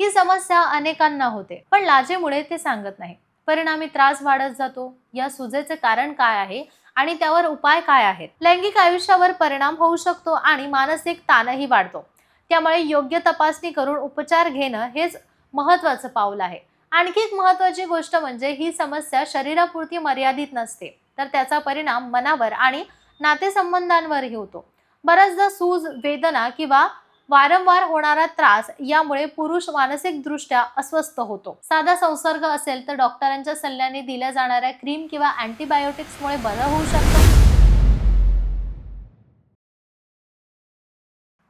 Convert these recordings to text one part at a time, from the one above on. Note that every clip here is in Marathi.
ही समस्या अनेकांना होते. पण लाजेमुळे ते सांगत नाही. परिणामी त्रास वाढत जातो. या सुजेचे कारण काय आहे आणि त्यावर उपाय काय आहेत? लैंगिक आयुष्यावर परिणाम होऊ शकतो आणि मानसिक ताणही वाढतो. त्यामुळे योग्य तपासणी करून उपचार घेणं हेच महत्वाचं पाऊल आहे. आणखी एक महत्वाची गोष्ट म्हणजे ही समस्या शरीरापुरती मर्यादित नसते. तर त्याचा परिणाम मनावर आणि नातेसंबंधांवरही होतो. बऱ्याचदा सूज वेदना किंवा वारंवार होणारा त्रास यामुळे पुरुष मानसिकदृष्ट्या अस्वस्थ होतो. साधा संसर्ग असेल तर डॉक्टरांच्या सल्ल्याने दिल्या जाणाऱ्या क्रीम किंवा अँटीबायोटिक्समुळे बरं होऊ शकतं.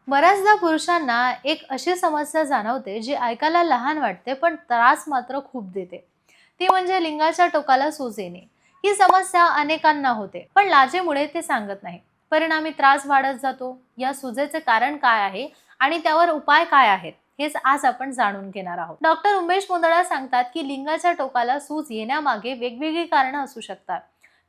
बऱ्याचदा पुरुषांना एक अशी समस्या जाणवते जी ऐकायला लहान वाटते पण त्रास मात्र खूप देते. ती म्हणजे लिंगाच्या टोकाला सूज येणे. ही समस्या अनेकांना होते पण लाजेमुळे ते सांगत नाही. परिणामी त्रास वाढत जातो. या सुजेचे कारण काय आहे? आणि त्यावर उपाय काय आहेत हेच आज आपण जाणून घेणार आहोत. डॉक्टर उमेश मुंदडा सांगतात की लिंगाच्या टोकाला सूज येण्यामागे वेगवेगळी कारणं असू शकतात.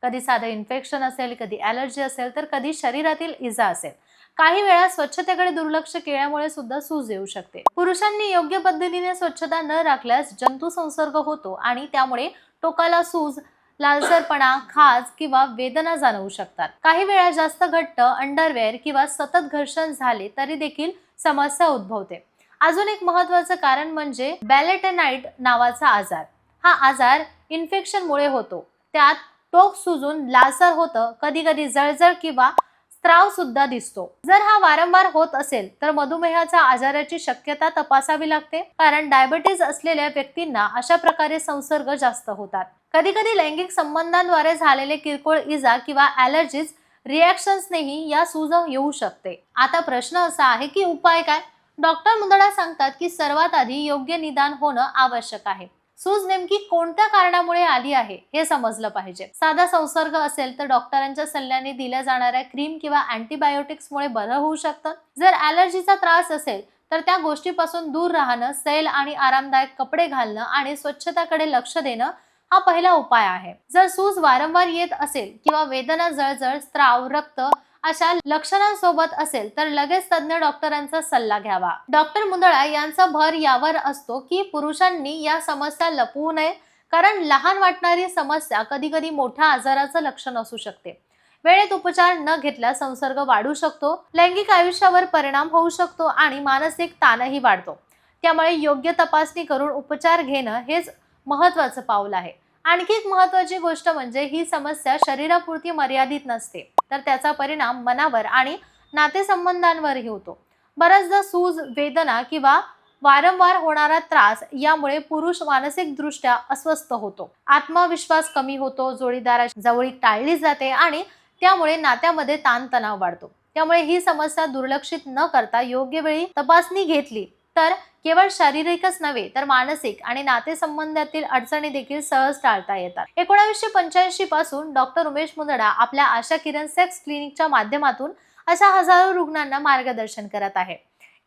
कधी साधं इन्फेक्शन असेल कधी ॲलर्जी असेल तर कधी शरीरातील इजा असेल. काही वेळा स्वच्छतेकडे दुर्लक्ष केल्यामुळे सुद्धा सूज येऊ शकते. पुरुषांनी योग्य पद्धतीने स्वच्छता न राखल्यास जंतू संसर्ग होतो आणि त्यामुळे टोकाला सूज लालसरपणा खाज किंवा वेदना जाणवू शकतात. काही वेळा जास्त घट्ट अंडरवेअर किंवा सतत घर्षण झाले तरी देखील समस्या उद्भवते. अजून एक महत्वाचं कारण म्हणजे बॅलेटेनाइट नावाचा आजार. हा आजार इन्फेक्शनमुळे होतो. त्यात टोक सुजून लालसर होतं कधी कधी जळजळ किंवा स्त्राव सुद्धा दिसतो. जर हा वारंवार होत असेल तर मधुमेहाच्या आजाराची शक्यता तपासावी लागते. कारण डायबिटीज असलेल्या व्यक्तींना अशा प्रकारे संसर्ग जास्त होतात. कधी कधी लैंगिक संबंधांद्वारे झालेले किरकोळ इजा किंवा ऍलर्जीज रिॲक्शन्सनेही या सूज येऊ शकते. आता प्रश्न असा आहे की उपाय काय? डॉक्टर मुंदडा सांगतात की सर्वात आधी योग्य निदान होणं आवश्यक आहे. सूज नेमकी कोणत्या कारणामुळे आली आहे हे समजलं पाहिजे. साधा संसर्ग असेल तर डॉक्टरांच्या सल्ल्याने दिल्या जाणाऱ्या क्रीम किंवा अँटीबायोटिक्समुळे बरं होऊ शकतं. जर ॲलर्जीचा त्रास असेल तर त्या गोष्टीपासून दूर राहणं सैल आणि आरामदायक कपडे घालणं आणि स्वच्छताकडे लक्ष देणं हा पहिला उपाय आहे. जर सूज वारंवार येत असेल किंवा वेदना जळजळ स्त्राव रक्त अशा लक्षणांसोबत असेल तर लगेच तज्ज्ञ डॉक्टरांचा सल्ला घ्यावा. डॉक्टर मुंदळा यांचा भर यावर असतो की पुरुषांनी या समस्या लपवू नये कारण लहान वाटणारी समस्या कधी कधी मोठ्या आजाराचं लक्षण असू शकते. वेळेत उपचार न घेतल्यास संसर्ग वाढू शकतो लैंगिक आयुष्यावर परिणाम होऊ शकतो आणि मानसिक ताणही वाढतो. त्यामुळे योग्य तपासणी करून उपचार घेणं हेच महत्वाचं पाऊल आहे. आणखी एक महत्वाची गोष्ट म्हणजे ही समस्या शरीरापुरती मर्यादित नसते. तर त्याचा परिणाम मनावर आणि नातेसंबंधांवरही होतो. बऱ्याचदा सूज वेदना किंवा वारंवार होणारा त्रास यामुळे पुरुष मानसिकदृष्ट्या अस्वस्थ होतो. आत्मविश्वास कमी होतो जोडीदारा जवळीक टाळली जाते आणि त्यामुळे नात्यामध्ये ताणतणाव वाढतो. त्यामुळे ही समस्या दुर्लक्षित न करता योग्य वेळी तपासणी घेतली तर केवळ शारीरिकच नव्हे तर मानसिक आणि नातेसंबंधातील अडचणी देखील सहज टाळता येतात. एकोणावीसशे पंच्याऐंशी पासून डॉक्टर उमेश मुंदडा आपल्या आशा किरण सेक्स क्लिनिकच्या माध्यमातून अशा हजारो रुग्णांना मार्गदर्शन करत आहे.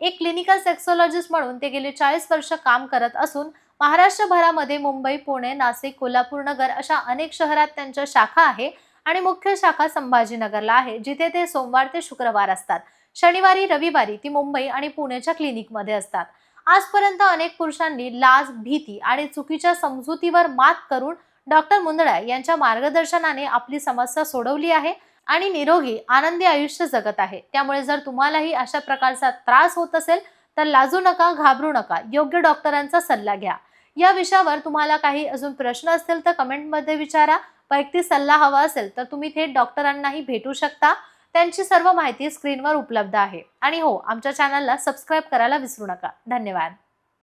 एक क्लिनिकल सेक्सोलॉजिस्ट म्हणून ते गेले चाळीस वर्ष काम करत असून महाराष्ट्रभरामध्ये मुंबई पुणे नाशिक कोल्हापूर नगर अशा अनेक शहरात त्यांच्या शाखा आहे आणि मुख्य शाखा संभाजीनगरला आहे जिथे ते सोमवार ते शुक्रवार असतात. शनिवारी रविवारी ती मुंबई आणि पुण्याच्या क्लिनिकमध्ये असतात. आजपर्यंत अनेक पुरुषांनी लाज भीती आणि चुकीच्या समजुतीवर मात करून डॉक्टर मुंदडा यांच्या मार्गदर्शनाने आपली समस्या सोडवली आहे आणि निरोगी आनंदी आयुष्य जगत आहे. त्यामुळे जर तुम्हालाही अशा प्रकारचा त्रास होत असेल तर लाजू नका घाबरू नका. योग्य डॉक्टरांचा सल्ला घ्या. या विषयावर तुम्हाला काही अजून प्रश्न असतील तर कमेंटमध्ये विचारा. वैयक्तिक सल्ला हवा असेल तर तुम्ही थेट डॉक्टरांनाही भेटू शकता. त्यांची सर्व माहिती स्क्रीनवर उपलब्ध आहे. आणि हो आमच्या चॅनलला सबस्क्राईब करायला विसरू नका. धन्यवाद.